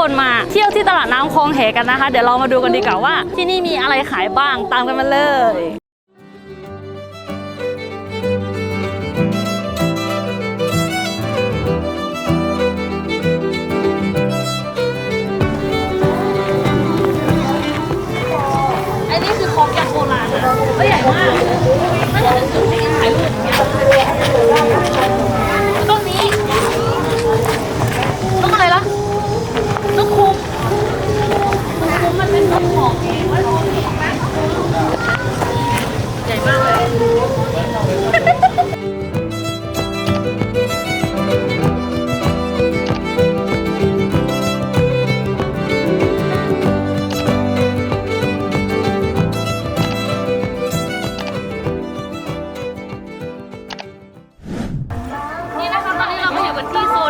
คนมาเที่ยวที่ตลาดน้ำคลองแหกันนะคะ เดี๋ยวเรามาดูกันดีกว่าว่า ที่นี่มีอะไรขายบ้างตามกันมาเลย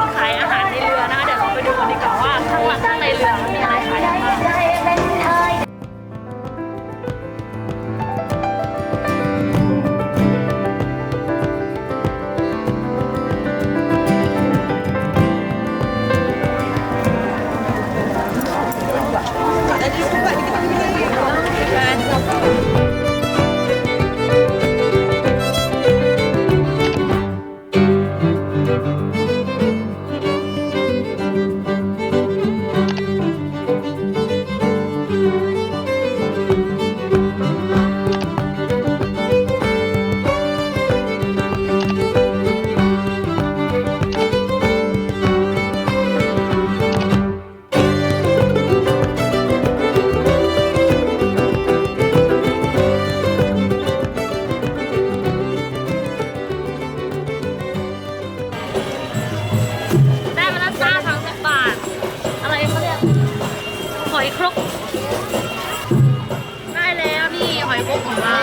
คนขายอาหารในเรือนะคะเดี๋ยวเราไปดูกันดีกว่าว่าข้างหลังข้างในเรือมันมีอะไร ครกได้แล้วนี่หอยครกของเรา